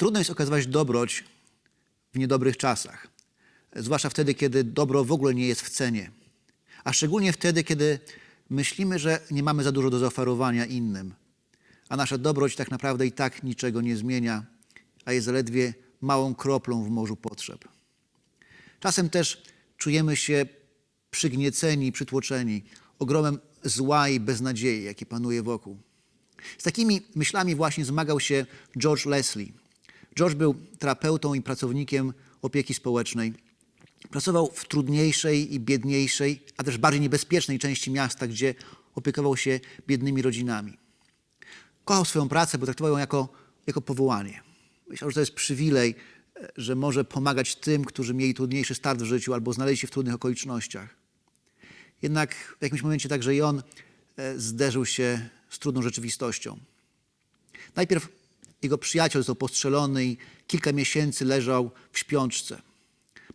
Trudno jest okazywać dobroć w niedobrych czasach, zwłaszcza wtedy, kiedy dobro w ogóle nie jest w cenie, a szczególnie wtedy, kiedy myślimy, że nie mamy za dużo do zaoferowania innym, a nasza dobroć tak naprawdę i tak niczego nie zmienia, a jest zaledwie małą kroplą w morzu potrzeb. Czasem też czujemy się przygnieceni, przytłoczeni ogromem zła i beznadziei, jakie panuje wokół. Z takimi myślami właśnie zmagał się George Leslie. George był terapeutą i pracownikiem opieki społecznej. Pracował w trudniejszej i biedniejszej, a też bardziej niebezpiecznej części miasta, gdzie opiekował się biednymi rodzinami. Kochał swoją pracę, bo traktował ją jako, jako powołanie. Myślał, że to jest przywilej, że może pomagać tym, którzy mieli trudniejszy start w życiu albo znaleźli się w trudnych okolicznościach. Jednak w jakimś momencie także i on e, zderzył się z trudną rzeczywistością. Najpierw jego przyjaciel został postrzelony i kilka miesięcy leżał w śpiączce.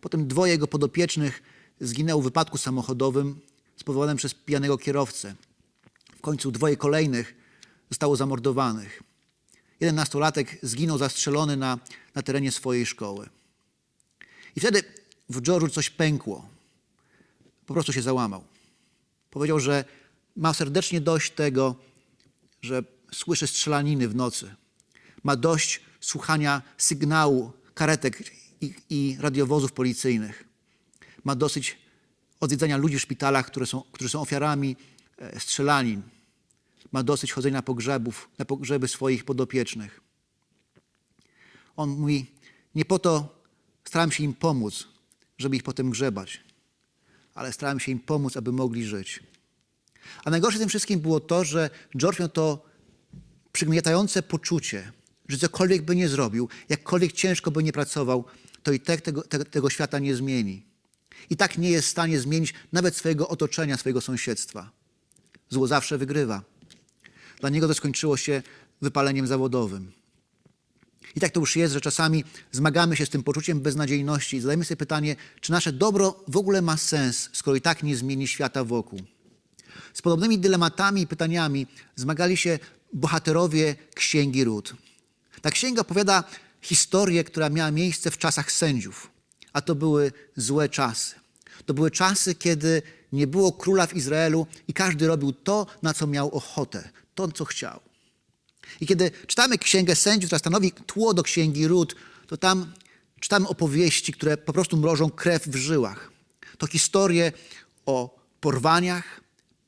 Potem dwoje jego podopiecznych zginęło w wypadku samochodowym spowodowanym przez pijanego kierowcę. W końcu dwoje kolejnych zostało zamordowanych. Jeden nastolatek zginął zastrzelony na, na terenie swojej szkoły. I wtedy w George'u coś pękło. Po prostu się załamał. Powiedział, że ma serdecznie dość tego, że słyszy strzelaniny w nocy. Ma dość słuchania sygnału karetek i, i radiowozów policyjnych. Ma dosyć odwiedzania ludzi w szpitalach, które są, którzy są ofiarami e, strzelanin. Ma dosyć chodzenia na, pogrzebów, na pogrzeby swoich podopiecznych. On mówi, nie po to starałem się im pomóc, żeby ich potem grzebać, ale starałem się im pomóc, aby mogli żyć. A najgorsze tym wszystkim było to, że George miał to przygniatające poczucie, że cokolwiek by nie zrobił, jakkolwiek ciężko by nie pracował, to i tak tego, tego, świata nie zmieni. I tak nie jest w stanie zmienić nawet swojego otoczenia, swojego sąsiedztwa. Zło zawsze wygrywa. Dla niego to skończyło się wypaleniem zawodowym. I tak to już jest, że czasami zmagamy się z tym poczuciem beznadziejności i zadajemy sobie pytanie, czy nasze dobro w ogóle ma sens, skoro i tak nie zmieni świata wokół. Z podobnymi dylematami i pytaniami zmagali się bohaterowie Księgi Ród. Ta księga opowiada historię, która miała miejsce w czasach sędziów, a to były złe czasy. To były czasy, kiedy nie było króla w Izraelu i każdy robił to, na co miał ochotę, to, co chciał. I kiedy czytamy Księgę Sędziów, która stanowi tło do Księgi Ród, to tam czytamy opowieści, które po prostu mrożą krew w żyłach. To historie o porwaniach,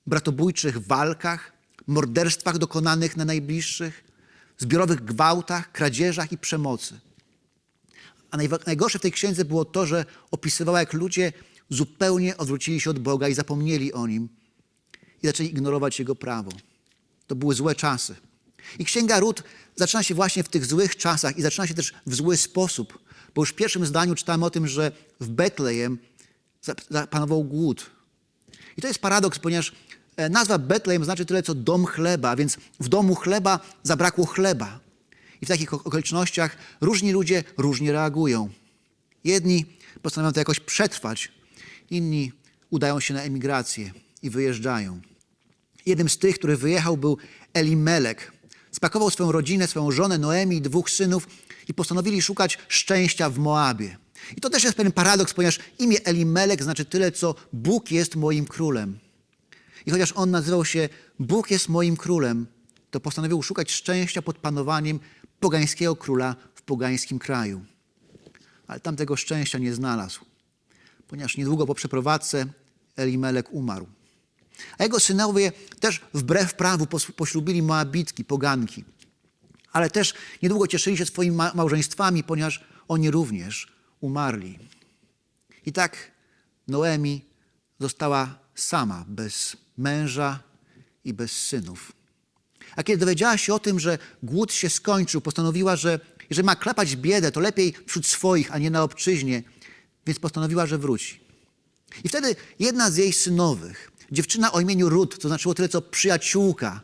bratobójczych walkach, morderstwach dokonanych na najbliższych, zbiorowych gwałtach, kradzieżach i przemocy. A najgorsze w tej księdze było to, że opisywała, jak ludzie zupełnie odwrócili się od Boga i zapomnieli o Nim i zaczęli ignorować Jego prawo. To były złe czasy. I Księga Ród zaczyna się właśnie w tych złych czasach i zaczyna się też w zły sposób, bo już w pierwszym zdaniu czytamy o tym, że w Betlejem zapanował głód. I to jest paradoks, ponieważ nazwa Betlejem znaczy tyle, co dom chleba, więc w domu chleba zabrakło chleba. I w takich okolicznościach różni ludzie różnie reagują. Jedni postanawiają to jakoś przetrwać, inni udają się na emigrację i wyjeżdżają. Jednym z tych, który wyjechał, był Elimelek. Spakował swoją rodzinę, swoją żonę Noemi i dwóch synów i postanowili szukać szczęścia w Moabie. I to też jest pewien paradoks, ponieważ imię Elimelek znaczy tyle, co Bóg jest moim królem. I chociaż on nazywał się Bóg jest moim królem, to postanowił szukać szczęścia pod panowaniem pogańskiego króla w pogańskim kraju. Ale tam tego szczęścia nie znalazł, ponieważ niedługo po przeprowadzce Elimelek umarł. A jego synowie też wbrew prawu poślubili Moabitki, poganki. Ale też niedługo cieszyli się swoimi ma- małżeństwami, ponieważ oni również umarli. I tak Noemi została sama, bez męża i bez synów. A kiedy dowiedziała się o tym, że głód się skończył, postanowiła, że jeżeli ma klepać biedę, to lepiej wśród swoich, a nie na obczyźnie, więc postanowiła, że wróci. I wtedy jedna z jej synowych, dziewczyna o imieniu Rut, to znaczyło tyle co przyjaciółka,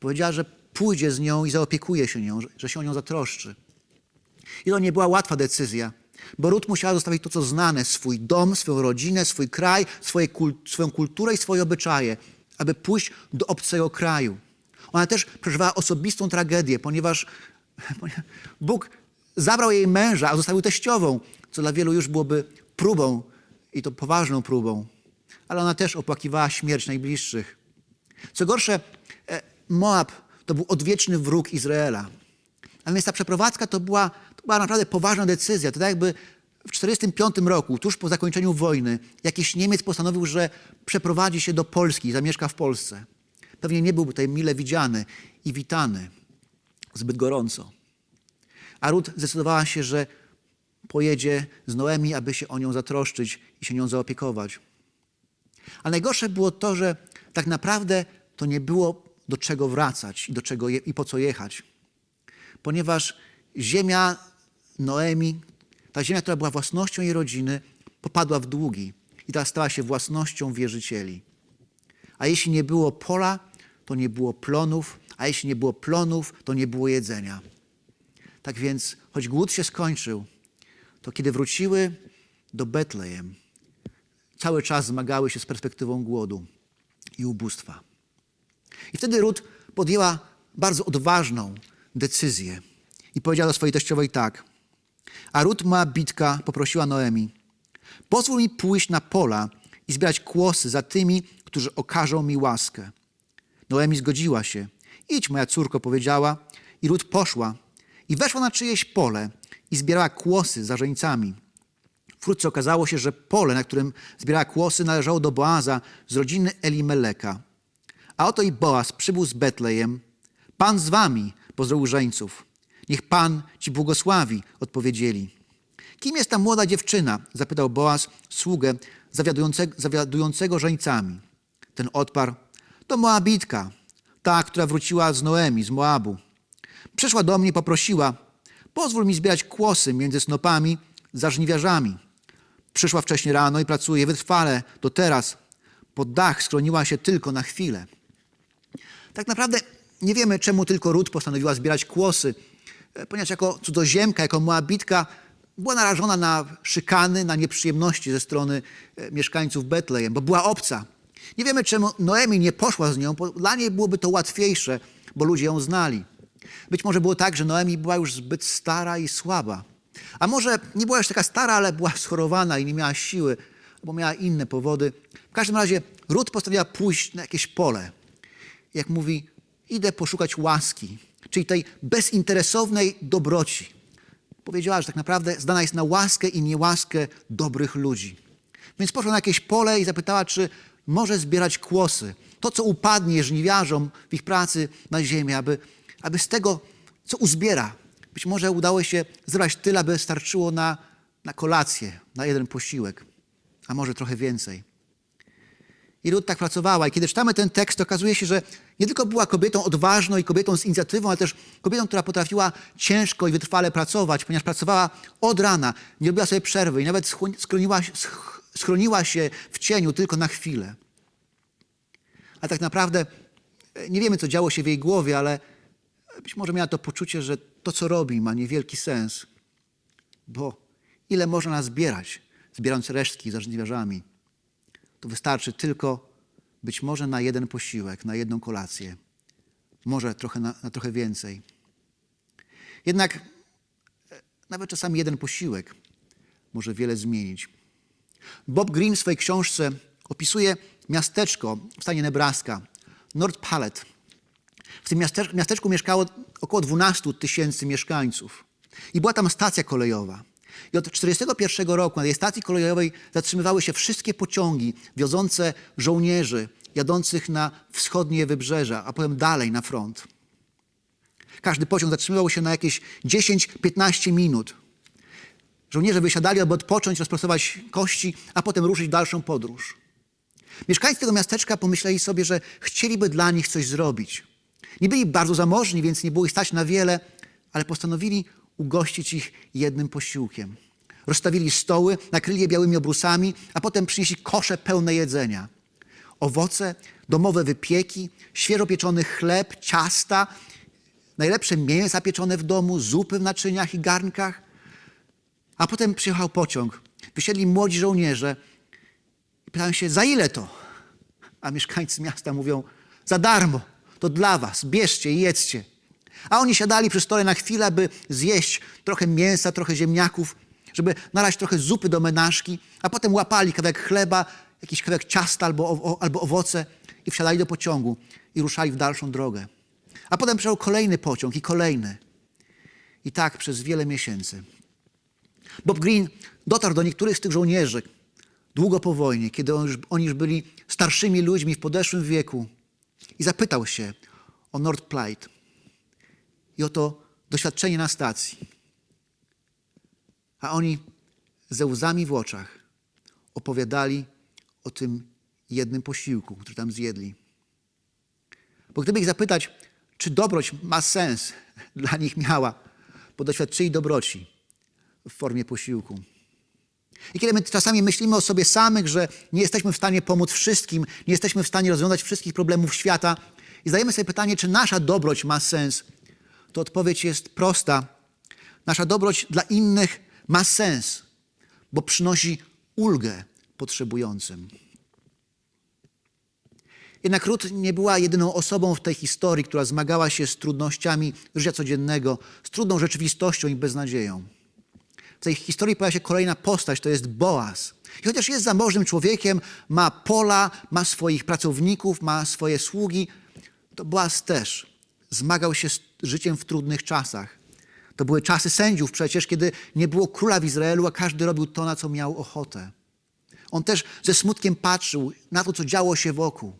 powiedziała, że pójdzie z nią i zaopiekuje się nią, że się o nią zatroszczy. I to nie była łatwa decyzja, bo Rut musiała zostawić to, co znane, swój dom, swoją rodzinę, swój kraj, swoje kul- swoją kulturę i swoje obyczaje, aby pójść do obcego kraju. Ona też przeżywała osobistą tragedię, ponieważ, Bóg zabrał jej męża, a zostawił teściową, co dla wielu już byłoby próbą i to poważną próbą. Ale ona też opłakiwała śmierć najbliższych. Co gorsze, Moab to był odwieczny wróg Izraela. A więc ta przeprowadzka to była, była naprawdę poważna decyzja. To tak jakby w 1945 roku, tuż po zakończeniu wojny, jakiś Niemiec postanowił, że przeprowadzi się do Polski zamieszka w Polsce. Pewnie nie byłby tutaj mile widziany i witany zbyt gorąco. A Rut zdecydowała się, że pojedzie z Noemi, aby się o nią zatroszczyć i się nią zaopiekować. A najgorsze było to, że tak naprawdę to nie było do czego wracać i, do czego je, i po co jechać. Ponieważ ziemia Noemi, ta ziemia, która była własnością jej rodziny, popadła w długi i teraz stała się własnością wierzycieli. A jeśli nie było pola, to nie było plonów, a jeśli nie było plonów, to nie było jedzenia. Tak więc, choć głód się skończył, to kiedy wróciły do Betlejem, cały czas zmagały się z perspektywą głodu i ubóstwa. I wtedy Rut podjęła bardzo odważną decyzję i powiedziała do swojej teściowej tak. A Rut Moabitka poprosiła Noemi, pozwól mi pójść na pola i zbierać kłosy za tymi, którzy okażą mi łaskę. Noemi zgodziła się. Idź, moja córko, powiedziała. I Rut poszła i weszła na czyjeś pole i zbierała kłosy za żeńcami. Wkrótce okazało się, że pole, na którym zbierała kłosy, należało do Boaza z rodziny Elimeleka. A oto i Boaz przybył z Betlejem. Pan z wami, pozdrowił żeńców. Niech Pan ci błogosławi, odpowiedzieli. Kim jest ta młoda dziewczyna? zapytał Boaz sługę zawiadującego, zawiadującego żeńcami. Ten odparł, to Moabitka, ta, która wróciła z Noemi, z Moabu. Przyszła do mnie poprosiła, pozwól mi zbierać kłosy między snopami za żniwiarzami. Przyszła wcześnie rano i pracuje wytrwale do teraz. Pod dach schroniła się tylko na chwilę. Tak naprawdę nie wiemy, czemu tylko Rut postanowiła zbierać kłosy, ponieważ jako cudzoziemka, jako Moabitka była narażona na szykany, na nieprzyjemności ze strony e, mieszkańców Betlejem, bo była obca. Nie wiemy, czemu Noemi nie poszła z nią, bo dla niej byłoby to łatwiejsze, bo ludzie ją znali. Być może było tak, że Noemi była już zbyt stara i słaba. A może nie była już taka stara, ale była schorowana i nie miała siły, bo miała inne powody. W każdym razie Rut postanowiła pójść na jakieś pole. Jak mówi, idę poszukać łaski, czyli tej bezinteresownej dobroci. Powiedziała, że tak naprawdę zdana jest na łaskę i niełaskę dobrych ludzi. Więc poszła na jakieś pole i zapytała, czy może zbierać kłosy. To, co upadnie żniwiarzom w ich pracy na ziemię, aby, aby z tego, co uzbiera, być może udało się zebrać tyle, aby starczyło na, na kolację, na jeden posiłek, a może trochę więcej. I Rut tak pracowała. I kiedy czytamy ten tekst, okazuje się, że nie tylko była kobietą odważną i kobietą z inicjatywą, ale też kobietą, która potrafiła ciężko i wytrwale pracować, ponieważ pracowała od rana, nie robiła sobie przerwy i nawet schroniła, sch- schroniła się w cieniu tylko na chwilę. A tak naprawdę e, nie wiemy, co działo się w jej głowie, ale być może miała to poczucie, że to, co robi, ma niewielki sens. Bo ile można zbierać, zbierając resztki za żniwiarzami? To wystarczy tylko być może na jeden posiłek, na jedną kolację. Może trochę na, na trochę więcej. Jednak e, nawet czasami jeden posiłek może wiele zmienić. Bob Green w swojej książce opisuje miasteczko w stanie Nebraska, North Palette. W tym miasteczku mieszkało około 12 tysięcy mieszkańców. I była tam stacja kolejowa. I od 1941 roku na tej stacji kolejowej zatrzymywały się wszystkie pociągi wiozące żołnierzy jadących na wschodnie wybrzeża, a potem dalej na front. Każdy pociąg zatrzymywał się na jakieś 10-15 minut. Żołnierze wysiadali, aby odpocząć, rozprostować kości, a potem ruszyć w dalszą podróż. Mieszkańcy tego miasteczka pomyśleli sobie, że chcieliby dla nich coś zrobić. Nie byli bardzo zamożni, więc nie było ich stać na wiele, ale postanowili ugościć ich jednym posiłkiem. Rozstawili stoły, nakryli je białymi obrusami, a potem przynieśli kosze pełne jedzenia. Owoce, domowe wypieki, świeżo pieczony chleb, ciasta, najlepsze mięsa pieczone w domu, zupy w naczyniach i garnkach. A potem przyjechał pociąg. Wysiedli młodzi żołnierze i pytają się, za ile to? A mieszkańcy miasta mówią, za darmo, to dla was, bierzcie i jedzcie. A oni siadali przy stole na chwilę, by zjeść trochę mięsa, trochę ziemniaków, żeby nalać trochę zupy do menażki, a potem łapali kawałek chleba, jakiś kawałek ciasta albo, o, albo owoce i wsiadali do pociągu i ruszali w dalszą drogę. A potem przyjechał kolejny pociąg i kolejny. I tak przez wiele miesięcy. Bob Green dotarł do niektórych z tych żołnierzy długo po wojnie, kiedy on już, oni już byli starszymi ludźmi w podeszłym wieku i zapytał się o Nord Plight i o to doświadczenie na stacji. A oni ze łzami w oczach opowiadali o tym jednym posiłku, który tam zjedli. Bo gdyby ich zapytać, czy dobroć ma sens, dla nich miała, bo doświadczyli dobroci w formie posiłku. I kiedy my czasami myślimy o sobie samych, że nie jesteśmy w stanie pomóc wszystkim, nie jesteśmy w stanie rozwiązać wszystkich problemów świata i zadajemy sobie pytanie, czy nasza dobroć ma sens, to odpowiedź jest prosta. Nasza dobroć dla innych ma sens, bo przynosi ulgę potrzebującym. Jednak Rut nie była jedyną osobą w tej historii, która zmagała się z trudnościami życia codziennego, z trudną rzeczywistością i beznadzieją. W tej historii pojawia się kolejna postać, to jest Boaz. I chociaż jest zamożnym człowiekiem, ma pola, ma swoich pracowników, ma swoje sługi, to Boaz też zmagał się z życiem w trudnych czasach. To były czasy sędziów przecież, kiedy nie było króla w Izraelu, a każdy robił to, na co miał ochotę. On też ze smutkiem patrzył na to, co działo się wokół.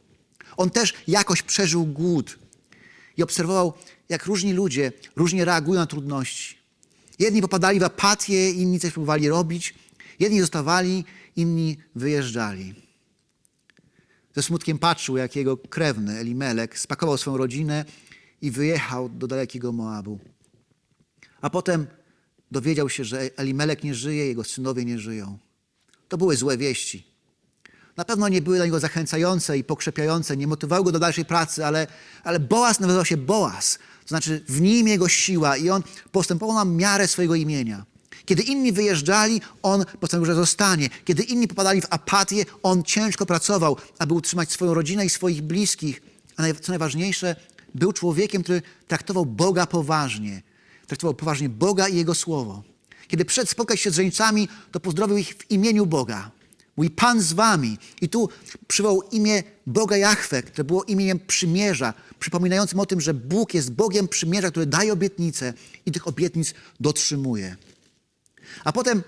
On też jakoś przeżył głód i obserwował, jak różni ludzie różnie reagują na trudności. Jedni popadali w apatię, inni coś próbowali robić, jedni zostawali, inni wyjeżdżali. Ze smutkiem patrzył, jak jego krewny Elimelek spakował swoją rodzinę i wyjechał do dalekiego Moabu. A potem dowiedział się, że Elimelek nie żyje, jego synowie nie żyją. To były złe wieści. Na pewno nie były dla niego zachęcające i pokrzepiające, nie motywowały go do dalszej pracy, ale, ale Boaz nazywał się Boaz. To znaczy w nim jego siła i on postępował na miarę swojego imienia. Kiedy inni wyjeżdżali, on postanowił, że zostanie. Kiedy inni popadali w apatię, on ciężko pracował, aby utrzymać swoją rodzinę i swoich bliskich. A co najważniejsze, był człowiekiem, który traktował Boga poważnie. Traktował poważnie Boga i Jego Słowo. Kiedy przyszedł spotkać się z żeńcami, to pozdrowił ich w imieniu Boga. Mój Pan z wami. I tu przywołał imię Boga Jahwe, które było imieniem przymierza, przypominającym o tym, że Bóg jest Bogiem przymierza, który daje obietnice i tych obietnic dotrzymuje. A potem,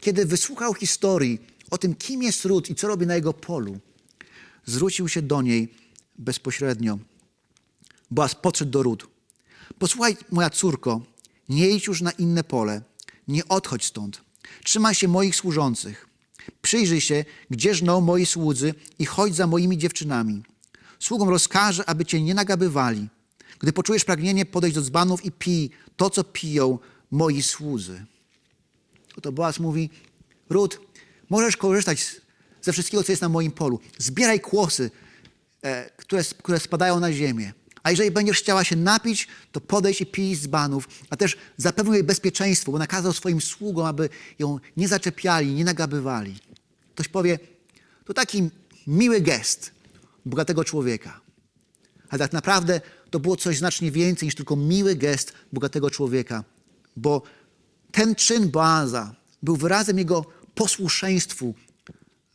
kiedy wysłuchał historii o tym, kim jest Ród i co robi na jego polu, zwrócił się do niej bezpośrednio. Boaz podszedł do Ród. Posłuchaj, moja córko, nie idź już na inne pole, nie odchodź stąd. Trzymaj się moich służących. Przyjrzyj się, gdzie żną moi słudzy i chodź za moimi dziewczynami. Sługom rozkażę, aby cię nie nagabywali. Gdy poczujesz pragnienie, podejdź do dzbanów i pij to, co piją moi słudzy. Oto Boaz mówi, Ród, możesz korzystać ze wszystkiego, co jest na moim polu. Zbieraj kłosy, e, które, które spadają na ziemię. A jeżeli będziesz chciała się napić, to podejdź i pij z dzbanów, a też zapewnił jej bezpieczeństwo, bo nakazał swoim sługom, aby ją nie zaczepiali, nie nagabywali. Ktoś powie, to taki miły gest bogatego człowieka. Ale tak naprawdę to było coś znacznie więcej niż tylko miły gest bogatego człowieka, bo ten czyn Boaza był wyrazem jego posłuszeństwu,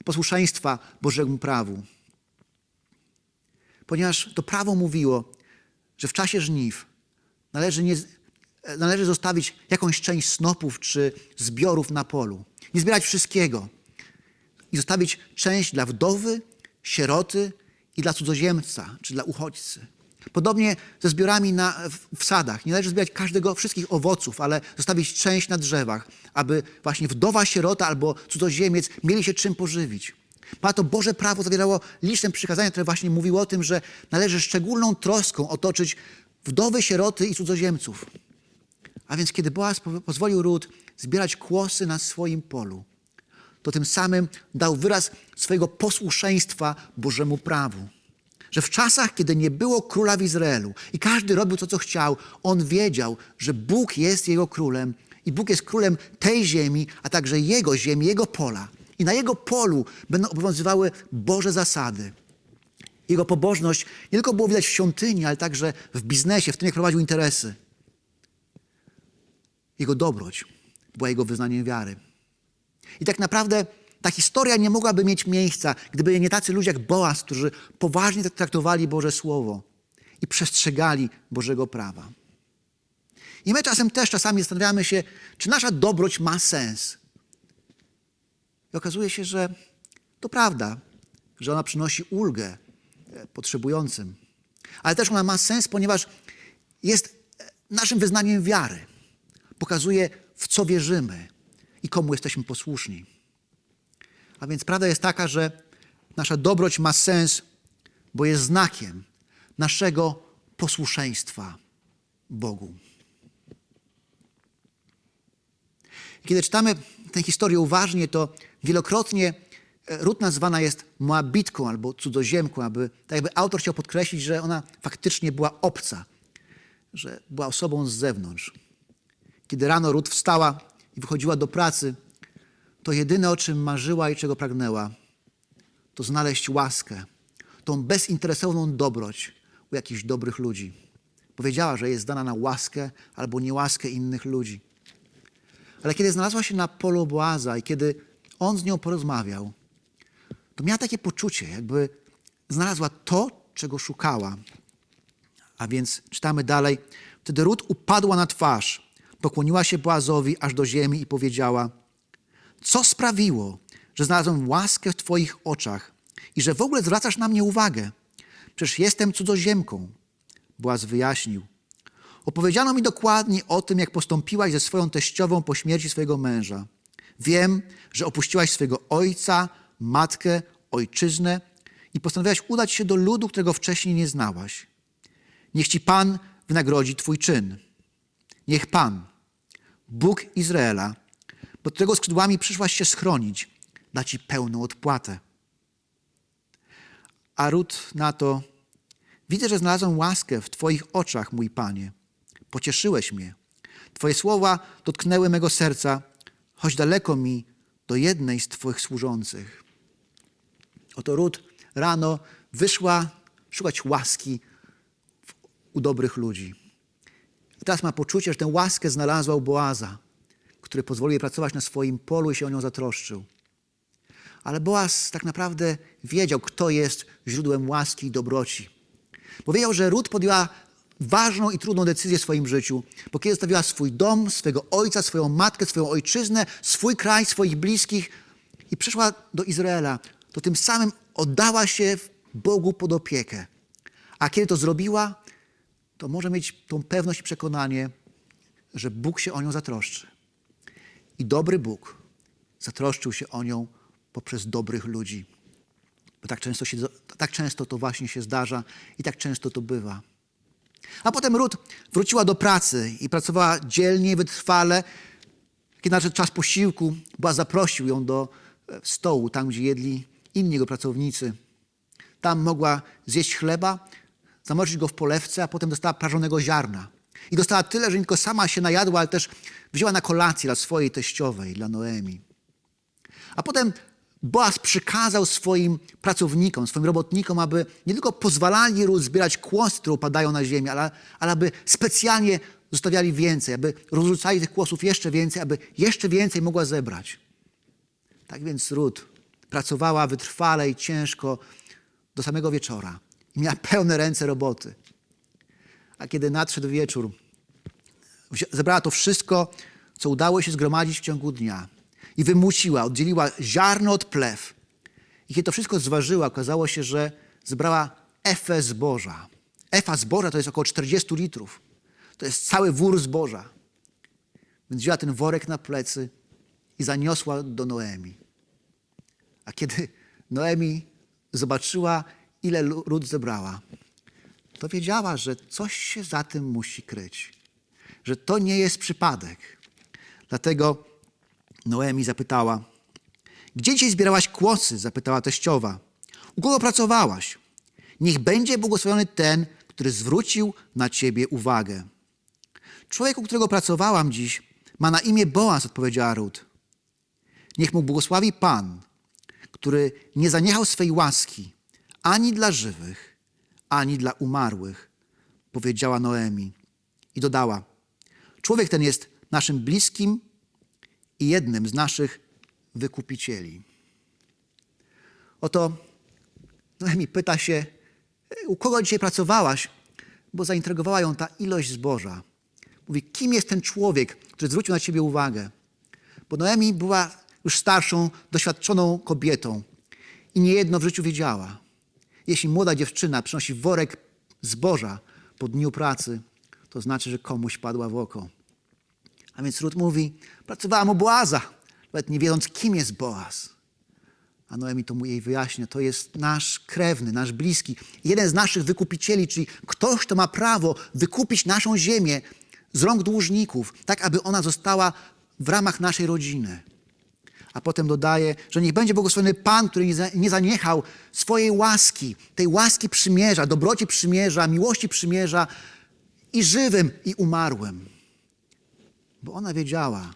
posłuszeństwa Bożemu prawu. Ponieważ to prawo mówiło, że w czasie żniw należy, nie, należy zostawić jakąś część snopów czy zbiorów na polu. Nie zbierać wszystkiego. I zostawić część dla wdowy, sieroty i dla cudzoziemca czy dla uchodźcy. Podobnie ze zbiorami na, w, sadach. Nie należy zbierać każdego, wszystkich owoców, ale zostawić część na drzewach, aby właśnie wdowa, sierota albo cudzoziemiec mieli się czym pożywić. Ponadto Boże prawo zawierało liczne przykazania, które właśnie mówiły o tym, że należy szczególną troską otoczyć wdowy, sieroty i cudzoziemców. A więc kiedy Boaz po- pozwolił Ród zbierać kłosy na swoim polu, to tym samym dał wyraz swojego posłuszeństwa Bożemu prawu. Że w czasach, kiedy nie było króla w Izraelu i każdy robił to, co chciał, on wiedział, że Bóg jest jego królem i Bóg jest królem tej ziemi, a także jego ziemi, jego pola. I na jego polu będą obowiązywały Boże zasady. Jego pobożność nie tylko było widać w świątyni, ale także w biznesie, w tym, jak prowadził interesy. Jego dobroć była jego wyznaniem wiary. I tak naprawdę ta historia nie mogłaby mieć miejsca, gdyby nie tacy ludzie jak Boaz, którzy poważnie traktowali Boże Słowo i przestrzegali Bożego prawa. I my czasem też czasami zastanawiamy się, czy nasza dobroć ma sens. I okazuje się, że to prawda, że ona przynosi ulgę e, potrzebującym. Ale też ona ma sens, ponieważ jest e, naszym wyznaniem wiary. Pokazuje, w co wierzymy i komu jesteśmy posłuszni. A więc prawda jest taka, że nasza dobroć ma sens, bo jest znakiem naszego posłuszeństwa Bogu. Kiedy czytamy tę historię uważnie, to wielokrotnie Rut nazwana jest Moabitką albo cudzoziemką, aby tak jakby autor chciał podkreślić, że ona faktycznie była obca, że była osobą z zewnątrz. Kiedy rano Rut wstała i wychodziła do pracy, to jedyne o czym marzyła i czego pragnęła, to znaleźć łaskę, tą bezinteresowną dobroć u jakichś dobrych ludzi. Powiedziała, że jest zdana na łaskę albo niełaskę innych ludzi. Ale kiedy znalazła się na polu Boaza i kiedy on z nią porozmawiał, to miała takie poczucie, jakby znalazła to, czego szukała. A więc czytamy dalej. Wtedy Rut upadła na twarz, pokłoniła się Boazowi aż do ziemi i powiedziała: Co sprawiło, że znalazłem łaskę w Twoich oczach i że w ogóle zwracasz na mnie uwagę? Przecież jestem cudzoziemką. Boaz wyjaśnił. Opowiedziano mi dokładnie o tym, jak postąpiłaś ze swoją teściową po śmierci swojego męża. Wiem, że opuściłaś swojego ojca, matkę, ojczyznę i postanowiłaś udać się do ludu, którego wcześniej nie znałaś. Niech ci Pan wynagrodzi Twój czyn. Niech Pan, Bóg Izraela, pod którego skrzydłami przyszłaś się schronić, da Ci pełną odpłatę. A Rut na to, widzę, że znalazłem łaskę w Twoich oczach, mój Panie. Pocieszyłeś mnie. Twoje słowa dotknęły mego serca, choć daleko mi do jednej z Twoich służących. Oto Rut rano wyszła szukać łaski u dobrych ludzi. Teraz ma poczucie, że tę łaskę znalazła u Boaza, który pozwolił jej pracować na swoim polu i się o nią zatroszczył. Ale Boaz tak naprawdę wiedział, kto jest źródłem łaski i dobroci. Bo wiedział, że Rut podjęła ważną i trudną decyzję w swoim życiu, bo kiedy zostawiła swój dom, swojego ojca, swoją matkę, swoją ojczyznę, swój kraj, swoich bliskich i przyszła do Izraela, to tym samym oddała się Bogu pod opiekę. A kiedy to zrobiła, to może mieć tą pewność i przekonanie, że Bóg się o nią zatroszczy. I dobry Bóg zatroszczył się o nią poprzez dobrych ludzi. Bo tak często, się, tak często to właśnie się zdarza i tak często to bywa. A potem Rut wróciła do pracy i pracowała dzielnie, wytrwale. Kiedy nadszedł czas posiłku, była zaprosił ją do e, stołu, tam gdzie jedli inni jego pracownicy. Tam mogła zjeść chleba, zamoczyć go w polewce, a potem dostała prażonego ziarna. I dostała tyle, że nie tylko sama się najadła, ale też wzięła na kolację dla swojej teściowej, dla Noemi. A potem Boaz przykazał swoim pracownikom, swoim robotnikom, aby nie tylko pozwalali zbierać kłosy, które upadają na ziemię, ale, ale aby specjalnie zostawiali więcej, aby rozrzucali tych kłosów jeszcze więcej, aby jeszcze więcej mogła zebrać. Tak więc Rut pracowała wytrwale i ciężko do samego wieczora miała pełne ręce roboty. A kiedy nadszedł wieczór, zebrała to wszystko, co udało się zgromadzić w ciągu dnia i wymusiła, oddzieliła ziarno od plew. I kiedy to wszystko zważyła, okazało się, że zebrała efę zboża. Efa zboża to jest około 40 litrów. To jest cały wór zboża. Więc wzięła ten worek na plecy i zaniosła do Noemi. A kiedy Noemi zobaczyła, ile ród zebrała, to wiedziała, że coś się za tym musi kryć. Że to nie jest przypadek. Dlatego Noemi zapytała, gdzie dzisiaj zbierałaś kłosy? Zapytała teściowa. U kogo pracowałaś? Niech będzie błogosławiony ten, który zwrócił na ciebie uwagę. Człowiek, u którego pracowałam dziś, ma na imię Boaz, odpowiedziała Rut. Niech mu błogosławi Pan, który nie zaniechał swej łaski, ani dla żywych, ani dla umarłych, powiedziała Noemi. I dodała: Człowiek ten jest naszym bliskim i jednym z naszych wykupicieli. Oto Noemi pyta się, u kogo dzisiaj pracowałaś, bo zaintrygowała ją ta ilość zboża. Mówi, kim jest ten człowiek, który zwrócił na ciebie uwagę? Bo Noemi była już starszą, doświadczoną kobietą i niejedno w życiu wiedziała. Jeśli młoda dziewczyna przynosi worek zboża po dniu pracy, to znaczy, że komuś padła w oko. A więc Rut mówi, pracowałam u Boaza, nawet nie wiedząc, kim jest Boaz. A Noemi to mu jej wyjaśnia, to jest nasz krewny, nasz bliski, jeden z naszych wykupicieli, czyli ktoś, kto ma prawo wykupić naszą ziemię z rąk dłużników, tak aby ona została w ramach naszej rodziny. A potem dodaje, że niech będzie błogosławiony Pan, który nie, za, nie zaniechał swojej łaski, tej łaski przymierza, dobroci przymierza, miłości przymierza i żywym, i umarłym. Bo ona wiedziała,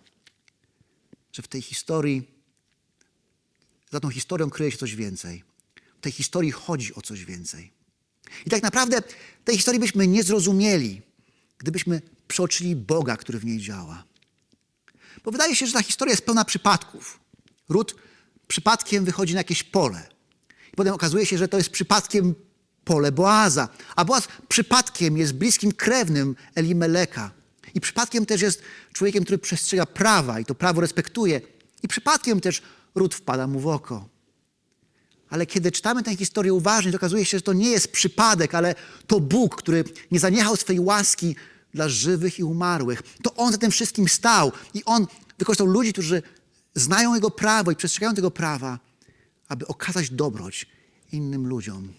że w tej historii, za tą historią kryje się coś więcej. W tej historii chodzi o coś więcej. I tak naprawdę tej historii byśmy nie zrozumieli, gdybyśmy przeoczyli Boga, który w niej działa. Bo wydaje się, że ta historia jest pełna przypadków. Ród przypadkiem wychodzi na jakieś pole. I potem okazuje się, że to jest przypadkiem pole Boaza. A Boaz przypadkiem jest bliskim krewnym Elimeleka. I przypadkiem też jest człowiekiem, który przestrzega prawa i to prawo respektuje. I przypadkiem też Ród wpada mu w oko. Ale kiedy czytamy tę historię uważnie, to okazuje się, że to nie jest przypadek, ale to Bóg, który nie zaniechał swej łaski dla żywych i umarłych. To On za tym wszystkim stał i On wykorzystał ludzi, którzy znają Jego prawo i przestrzegają tego prawa, aby okazać dobroć innym ludziom.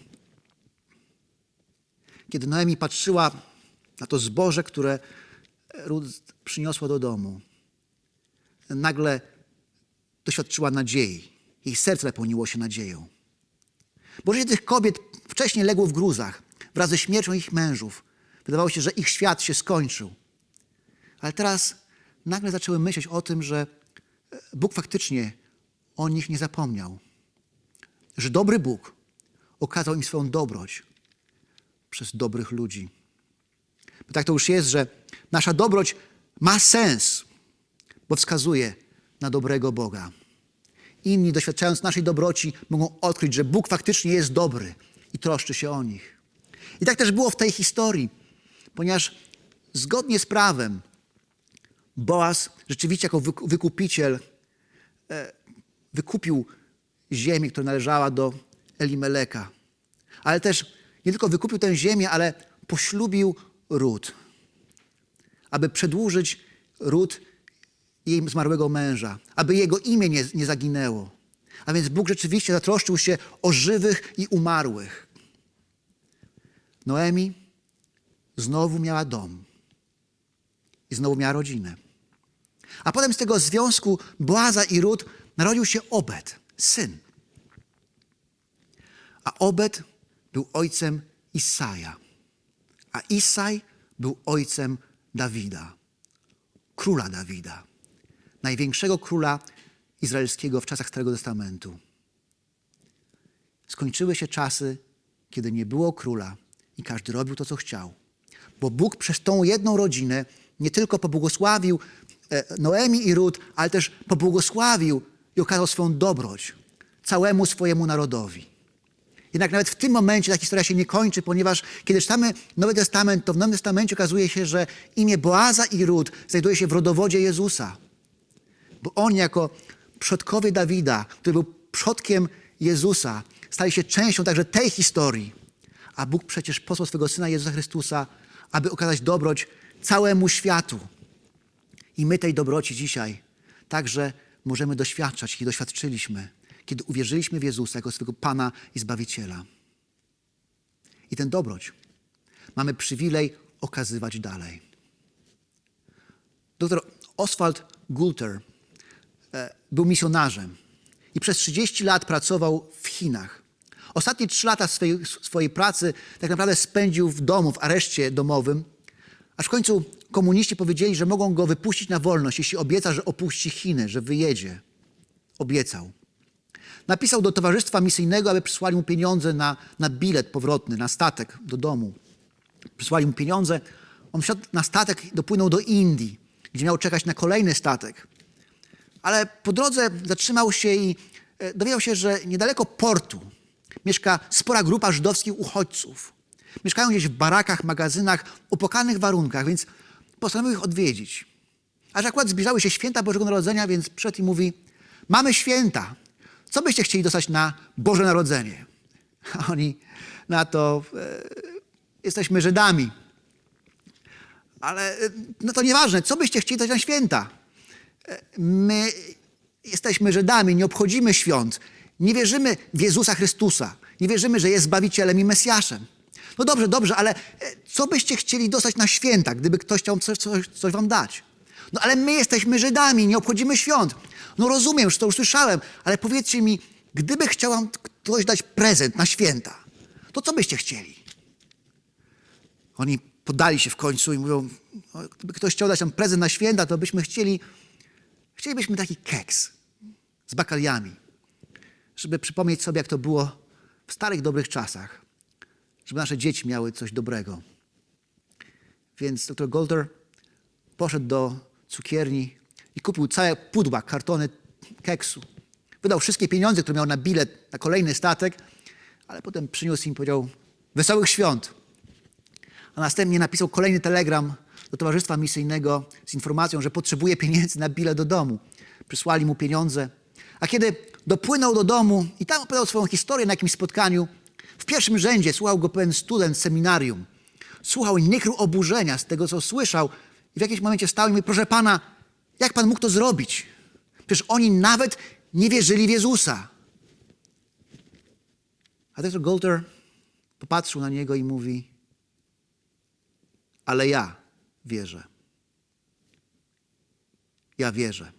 Kiedy Noemi patrzyła na to zboże, które Rut przyniosła do domu, nagle doświadczyła nadziei. Jej serce napełniło się nadzieją. Bo życie tych kobiet wcześniej legło w gruzach wraz ze śmiercią ich mężów. Wydawało się, że ich świat się skończył. Ale teraz nagle zaczęły myśleć o tym, że Bóg faktycznie o nich nie zapomniał. Że dobry Bóg okazał im swoją dobroć przez dobrych ludzi. Bo tak to już jest, że nasza dobroć ma sens, bo wskazuje na dobrego Boga. Inni, doświadczając naszej dobroci, mogą odkryć, że Bóg faktycznie jest dobry i troszczy się o nich. I tak też było w tej historii, ponieważ zgodnie z prawem Boaz rzeczywiście jako wykupiciel e, wykupił ziemię, która należała do Elimeleka. Ale też nie tylko wykupił tę ziemię, ale poślubił ród, aby przedłużyć ród jej zmarłego męża, aby jego imię nie, nie zaginęło. A więc Bóg rzeczywiście zatroszczył się o żywych i umarłych. Noemi znowu miała dom i znowu miała rodzinę. A potem z tego związku Boaza i Rut narodził się Obed, syn. A Obed był ojcem Isaja, a Isaj był ojcem Dawida, króla Dawida, największego króla izraelskiego w czasach Starego Testamentu. Skończyły się czasy, kiedy nie było króla i każdy robił to, co chciał. Bo Bóg przez tą jedną rodzinę nie tylko pobłogosławił e, Noemi i Rut, ale też pobłogosławił i okazał swoją dobroć całemu swojemu narodowi. Jednak nawet w tym momencie ta historia się nie kończy, ponieważ kiedy czytamy Nowy Testament, to w Nowym Testamencie okazuje się, że imię Boaza i Rut znajduje się w rodowodzie Jezusa. Bo oni jako przodkowie Dawida, który był przodkiem Jezusa, stali się częścią także tej historii. A Bóg przecież posłał swego Syna Jezusa Chrystusa, aby okazać dobroć całemu światu. I my tej dobroci dzisiaj także możemy doświadczać i doświadczyliśmy, kiedy uwierzyliśmy w Jezusa jako swego Pana i Zbawiciela. I ten dobroć mamy przywilej okazywać dalej. Doktor Oswald Gulter e, był misjonarzem i przez 30 lat pracował w Chinach. Ostatnie trzy lata swojej, swojej pracy tak naprawdę spędził w domu, w areszcie domowym, aż w końcu komuniści powiedzieli, że mogą go wypuścić na wolność, jeśli obieca, że opuści Chiny, że wyjedzie. Obiecał. Napisał do towarzystwa misyjnego, aby przysłali mu pieniądze na, na bilet powrotny, na statek do domu. Przysłali mu pieniądze. On wsiadł na statek dopłynął do Indii, gdzie miał czekać na kolejny statek. Ale po drodze zatrzymał się i e, dowiedział się, że niedaleko portu mieszka spora grupa żydowskich uchodźców. Mieszkają gdzieś w barakach, magazynach, upłakanych warunkach, więc postanowił ich odwiedzić. Aż akurat zbliżały się święta Bożego Narodzenia, więc przed i mówi: Mamy święta. Co byście chcieli dostać na Boże Narodzenie? A oni na to: e, Jesteśmy Żydami. Ale e, no to nieważne, co byście chcieli dostać na święta? E, My jesteśmy Żydami, nie obchodzimy świąt. Nie wierzymy w Jezusa Chrystusa. Nie wierzymy, że jest Zbawicielem i Mesjaszem. No dobrze, dobrze, ale e, co byście chcieli dostać na święta, gdyby ktoś chciał coś, coś, coś wam dać? No ale my jesteśmy Żydami, nie obchodzimy świąt. No rozumiem, że to już słyszałem, ale powiedzcie mi, gdyby chciał wam ktoś dać prezent na święta, to co byście chcieli? Oni podali się w końcu i mówią, no, gdyby ktoś chciał dać nam prezent na święta, to byśmy chcieli, chcielibyśmy taki keks z bakaliami, żeby przypomnieć sobie, jak to było w starych, dobrych czasach, żeby nasze dzieci miały coś dobrego. Więc dr Golder poszedł do cukierni i kupił całe pudła, kartony keksu. Wydał wszystkie pieniądze, które miał na bilet na kolejny statek, ale potem przyniósł im powiedział wesołych świąt. A następnie napisał kolejny telegram do Towarzystwa Misyjnego z informacją, że potrzebuje pieniędzy na bilet do domu. Przysłali mu pieniądze. A kiedy dopłynął do domu i tam opowiadał swoją historię na jakimś spotkaniu, w pierwszym rzędzie słuchał go pewien student seminarium. Słuchał i nie krył oburzenia z tego, co słyszał. I w jakimś momencie stał i mówi, proszę pana, jak pan mógł to zrobić? Przecież oni nawet nie wierzyli w Jezusa. A dr Golder popatrzył na niego i mówi, ale ja wierzę. Ja wierzę.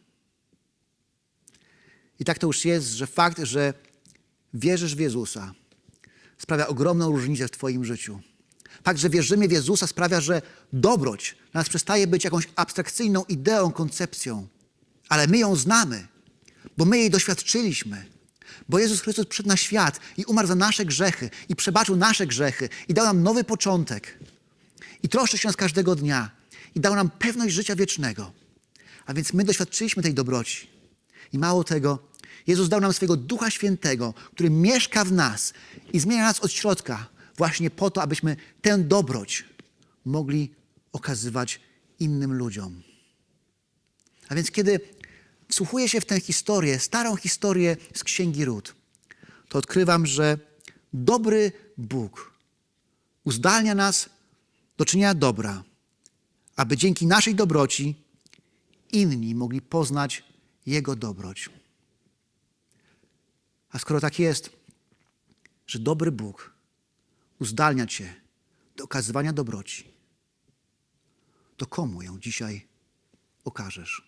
I tak to już jest, że fakt, że wierzysz w Jezusa, sprawia ogromną różnicę w Twoim życiu. Fakt, że wierzymy w Jezusa, sprawia, że dobroć dla nas przestaje być jakąś abstrakcyjną ideą, koncepcją, ale my ją znamy, bo my jej doświadczyliśmy. Bo Jezus Chrystus przyszedł na świat i umarł za nasze grzechy, i przebaczył nasze grzechy, i dał nam nowy początek. I troszczy się nas każdego dnia, i dał nam pewność życia wiecznego. A więc my doświadczyliśmy tej dobroci. I mało tego, Jezus dał nam swojego Ducha Świętego, który mieszka w nas i zmienia nas od środka, właśnie po to, abyśmy tę dobroć mogli okazywać innym ludziom. A więc kiedy wsłuchuję się w tę historię, starą historię z Księgi Ród, to odkrywam, że dobry Bóg uzdalnia nas do czynienia dobra, aby dzięki naszej dobroci inni mogli poznać Jego dobroć. A skoro tak jest, że dobry Bóg uzdalnia Cię do okazywania dobroci, to komu ją dzisiaj okażesz?